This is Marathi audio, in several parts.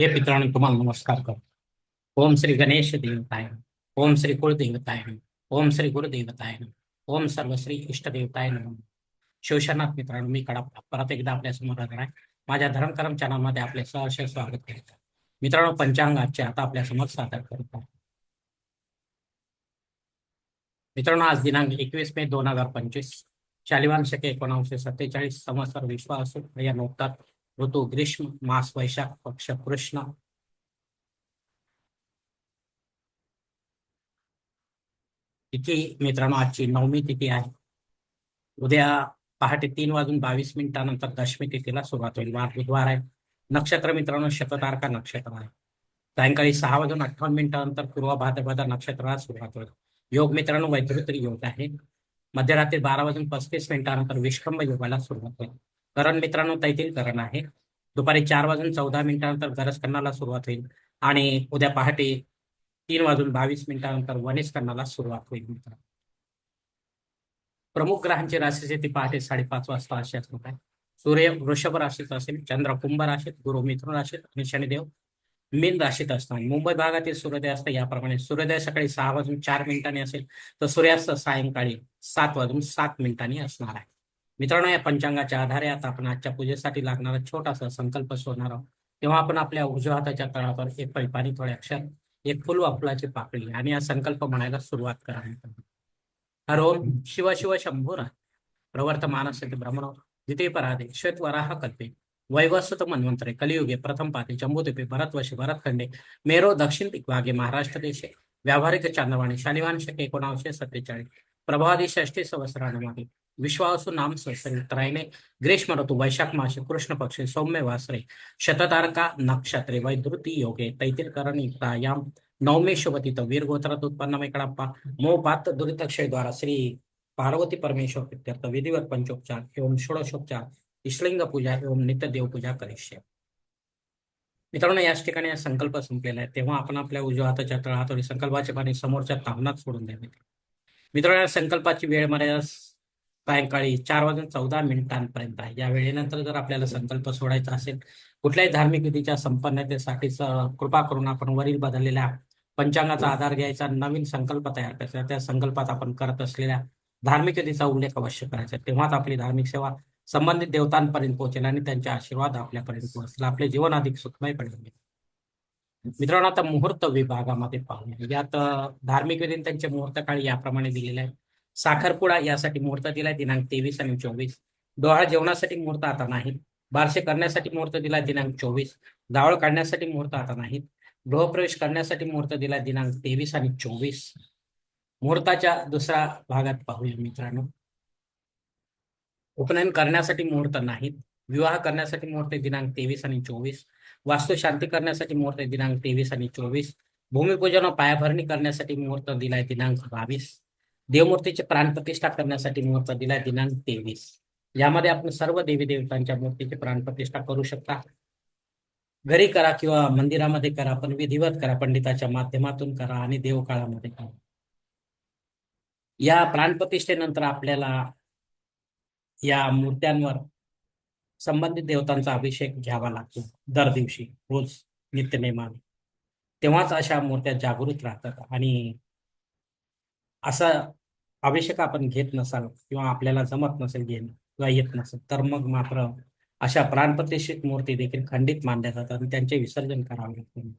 हे मित्रांनो तुम्हाला नमस्कार करतो. ओम श्री गणेश देवताय ओम श्री कुलदेवताय ओम श्री गुरुदेवताय ओम सर्व श्री इष्टदेवताय नमः. शिवशनाथ मित्रांनो मी कडा परत एकदा आपल्यासमोर आहे. माझ्या धर्मकरम चॅनलमध्ये आपले सहर्ष स्वागत करतो. मित्रांनो पंचांग आजचे आता आपल्यासमोर सादर करत. आहे मित्रांनो आज दिनांक एकवीस मे दोन हजार पंचवीस. शालिवान शके एकोणावीसशे सत्तेचाळीस समसर विश्वास या नोकतात ऋतू ग्रीष्म मास वैशाख पक्ष कृष्ण। तिथी मित्रांनो आजची नवमी तिथी आहे. उद्या पहाटे तीन वाजून बावीस मिनिटानंतर दशमी तिथीला सुरुवात होईल. वार बुधवार आहे. नक्षत्र मित्रांनो शततारका नक्षत्र आहे. सायंकाळी सहा वाजून अठ्ठावन्न मिनिटानंतर पूर्व भाद्रपदा नक्षत्राला सुरुवात होईल. योग मित्रांनो वैद्युत्री योग आहे. मध्यरात्री बारा वाजून पस्तीस मिनिटानंतर विश्रंभ योगाला सुरुवात होईल. करण मित्रांनो तैतील करण आहे. दुपारी चार वाजून चौदा मिनिटानंतर गरज कन्नाला सुरुवात होईल आणि उद्या पहाटे तीन वाजून बावीस मिनिटानंतर वनेश कन्नाला सुरुवात होईल मित्रांनो. प्रमुख ग्रहांची राशीची ती पहाटे साडेपाच वाजता अशी असणार आहे. सूर्य वृषभ राशीत असेल चंद्र कुंभ राशीत गुरु मिथुन राशीत आणि शनिदेव मीन राशीत असतात मुंबई भागातील सूर्योदय असतं याप्रमाणे. सूर्योदय सकाळी सहा वाजून चार मिनिटांनी असेल तर सूर्यास्त सायंकाळी सात वाजून सात मिनिटांनी असणार आहे. मित्रांनो या पंचांगाच्या आधारे आता आपण आजच्या पूजेसाठी लागणारा छोटासा संकल्प सोडणार आहोत. तेव्हा आपण आपल्या उजव्या हाताच्या तळावर एक पैपानी थोडे अक्षर एक फुल वा फुलाची पाकळी आणि हा संकल्प म्हणायला सुरुवात करा हर ओम शिव शिव शंभूर प्रवर्तमानस ब्रह्मण. द्वितीय पराधे श्वेत वराह कल्पे. वैवस्वत मन्वंतरे कलियुगे प्रथम पाते जम्बूद्वीपे भरतवशे भरतखंडे मेरो दक्षिण दिग्भागे महाराष्ट्र देशे व्यावहारिक चांदवाणी शालिवान शके सत्तेचाळीस प्रभादी षष्टी संवत्सरामध्ये विश्वासू नाम संवत्सरायने ग्रीष्म ऋतु वैशाख मासे कृष्ण पक्षे सौम्य वासरे शततारका नक्षत्रे वैद्युती योगे तैतिरकरण युक्तायाम नवमे शुभतीत वीर गोत्रात उत्पन्न मेकडाप्पा मोपात दुरितक्षयद्वारा श्री पार्वती परमेश्वर प्रित्यर्थ विधिवत पंचोपचार एवं षोडशोपचार इश्लिंग पूजा एवं नित्य देवपूजा करिष्य मित्रांनो याच ठिकाणी हा संकल्प संपलेला आहे तेव्हा आपण आपल्या उजव्या हाताच्या तळहातोरी संकल्पाचे पाणी समोरच्या तावनात सोडून द्यावे मित्रांनो या संकल्पाची वेळ मर्यादा सायंकाळी चार वाजून चौदा मिनिटांपर्यंत आहे. या वेळेनंतर जर आपल्याला संकल्प सोडायचा असेल कुठल्याही धार्मिक विधीच्या संपन्नतेसाठी कृपा करून आपण वरील बदललेल्या पंचांगाचा आधार घ्यायचा नवीन संकल्प तयार करायचा त्या संकल्पात आपण करत असलेल्या धार्मिक विधीचा उल्लेख अवश्य करायचा. तेव्हाच आपली धार्मिक सेवा संबंधित देवतांपर्यंत पोहोचेल आणि त्यांचे आशीर्वाद आपल्यापर्यंत पोहोचतील. आपले जीवन अधिक सुखमय पडेल. मित्रांनो आता मुहूर्त विभागामध्ये पाहूया. यात धार्मिक विधी त्यांचे मुहूर्त काळी याप्रमाणे दिलेले आहे. साखरपुडा यासाठी मुहूर्त दिलाय दिनांक तेवीस आणि चोवीस. डोहाळ जेवणासाठी मुहूर्त आता नाही. बारसे करण्यासाठी मुहूर्त दिला दिनांक चोवीस. जावळ काढण्यासाठी मुहूर्त आता नाहीत गृहप्रवेश करण्यासाठी मुहूर्त दिला दिनांक तेवीस आणि चोवीस. मुहूर्ताच्या दुसऱ्या भागात पाहूया मित्रांनो. उपनयन करण्यासाठी मुहूर्त नाहीत विवाह करण्यासाठी मुहूर्त दिनांक तेवीस आणि चोवीस. वास्तुशांती करण्यासाठी मुहूर्त दिनांक तेवीस आणि चोवीस. भूमिपूजन व पायाभरणी करण्यासाठी मुहूर्त दिलाय दिनांक बावीस. देवमूर्तीची प्राणप्रतिष्ठा करण्यासाठी मुहूर्त दिला दिनांक तेवीस. यामध्ये आपण सर्व देवी देवतांच्या मूर्तीची प्राणप्रतिष्ठा करू शकता. घरी करा किंवा मंदिरामध्ये करा पण विधिवत करा पंडिताच्या माध्यमातून करा आणि देवकाळामध्ये करा. या प्राणप्रतिष्ठेनंतर आपल्याला या मूर्त्यांवर संबंधित देवतांचा अभिषेक घ्यावा लागतो. दर दिवशी रोज नित्यनेमाने. तेव्हाच अशा मूर्त्या जागृत राहतात आणि असा अभिषेक आपण घेत नसाल किंवा आपल्याला जमत नसेल घेणं किंवा येत नसेल तर मग मात्र अशा प्राणप्रतिष्ठित मूर्ती देखील खंडित मानल्या जातात आणि त्यांचे विसर्जन करावे लागते.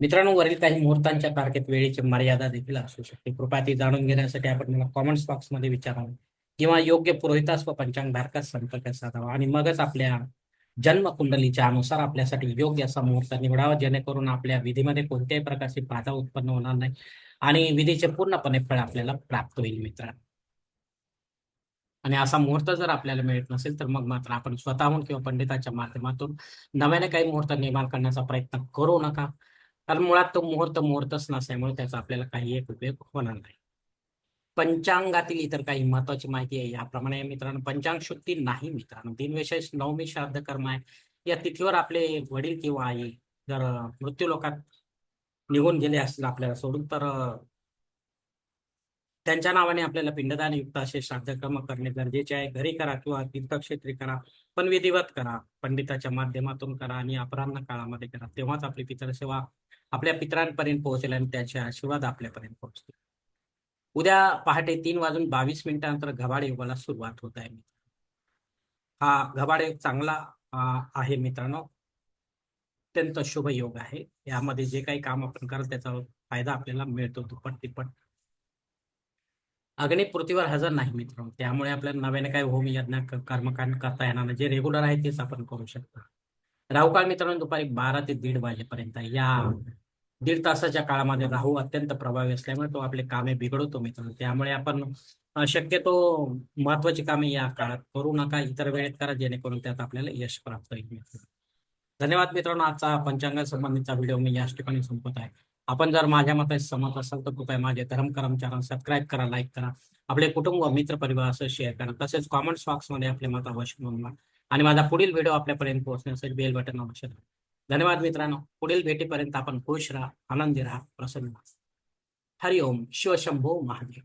मित्रांनो वरील काही मुहूर्तांच्या तारखेत वेळेची मर्यादा देखील असू शकते. कृपया ती जाणून घेण्यासाठी आपण मला कॉमेंट्स बॉक्समध्ये विचारावं. किंवा योग्य पुरोहितास व पंचांग धारकास संपर्क साधावा आणि मगच आपल्या जन्म कुंडलीच्या अनुसार आपल्यासाठी योग्य असा मुहूर्त निवडावा जेणेकरून आपल्या विधीमध्ये कोणत्याही प्रकारची बाधा उत्पन्न होणार नाही. आणि विधीचे पूर्णपणे फळ आपल्याला प्राप्त होईल मित्रांनो. आणि असा मुहूर्त जर आपल्याला मिळत नसेल तर मग मात्र आपण स्वतःहून किंवा पंडिताच्या माध्यमातून नव्याने काही मुहूर्त निर्माण करण्याचा प्रयत्न करू नका. कारण मुळात तो मुहूर्त मुहूर्तच नसल्यामुळे त्याचा आपल्याला काही एक उपयोग होणार नाही. पंचांगातील इतर काही महत्वाची माहिती आहे याप्रमाणे मित्रांनो पंचांग शुद्धी नाही मित्रांनो. दिनविशेष नवमी श्राद्ध कर्म आहे. या तिथीवर आपले वडील किंवा आई जर मृत्यू लोकात निघून गेले असतील आपल्याला सोडून तर त्यांच्या नावाने आपल्याला पिंडदान युक्त असे श्राद्धकर्म करणे गरजेचे आहे. घरी करा किंवा तीर्थक्षेत्री करा पण विधिवत करा पंडिताच्या माध्यमातून करा आणि अपराह्न काळामध्ये करा. तेव्हाच आपली पितर सेवा आपल्या पितरांपर्यंत पोहोचेल आणि त्यांचे आशीर्वाद आपल्यापर्यंत पोहोचतील. उद्या पहाटे तीन वाजून बावीस मिनिटानंतर घबाड योगाला सुरुवात होत आहे हा घबाड योग चांगला आहे मित्रांनो. अत्यंत शुभ योग आहे. यामध्ये जे काही काम आपण कराल त्याचा फायदा आपल्याला मिळतो दुप्पट तिप्पट अग्नी पृथ्वीवर हजर नाही मित्रांनो त्यामुळे आपल्याला नव्याने काही होम यज्ञ कर्मकांड करता येणार नाही. जे रेग्युलर आहे तेच आपण करू शकतो. राहुकाळ मित्रांनो दुपारी बारा ते दीड वाजेपर्यंत. या दीड तासाच्या काळामध्ये राहू अत्यंत प्रभावी असल्यामुळे तो आपले कामे बिघडवतो मित्रांनो. त्यामुळे आपण शक्यतो महत्वाची कामे या काळात करू नका. इतर वेळेत करा जेणेकरून त्यात आपल्याला यश प्राप्त होईल मित्रांनो. धन्यवाद मित्रांनो आजचा पंचांगा संबंधीचा व्हिडिओ मी याच ठिकाणी संपत आहे. आपण जर माझ्या मते सहमत असाल तर कृपया माझे धर्म करम चॅनल सबस्क्राईब करा लाईक करा. आपले कुटुंब मित्र परिवार असं शेअर करा. तसेच कॉमेंट बॉक्समध्ये आपले मत अवश्य नोंदवा आणि माझा पुढील व्हिडिओ आपल्यापर्यंत पोहोचण्यासाठी बेल बटन अवश्य धन्यवाद मित्रांनो. पुढील भेटीपर्यंत आपण खुश राहा आनंदी राहा प्रसन्न राहा. हरिओम. शिवशंभो महादेव.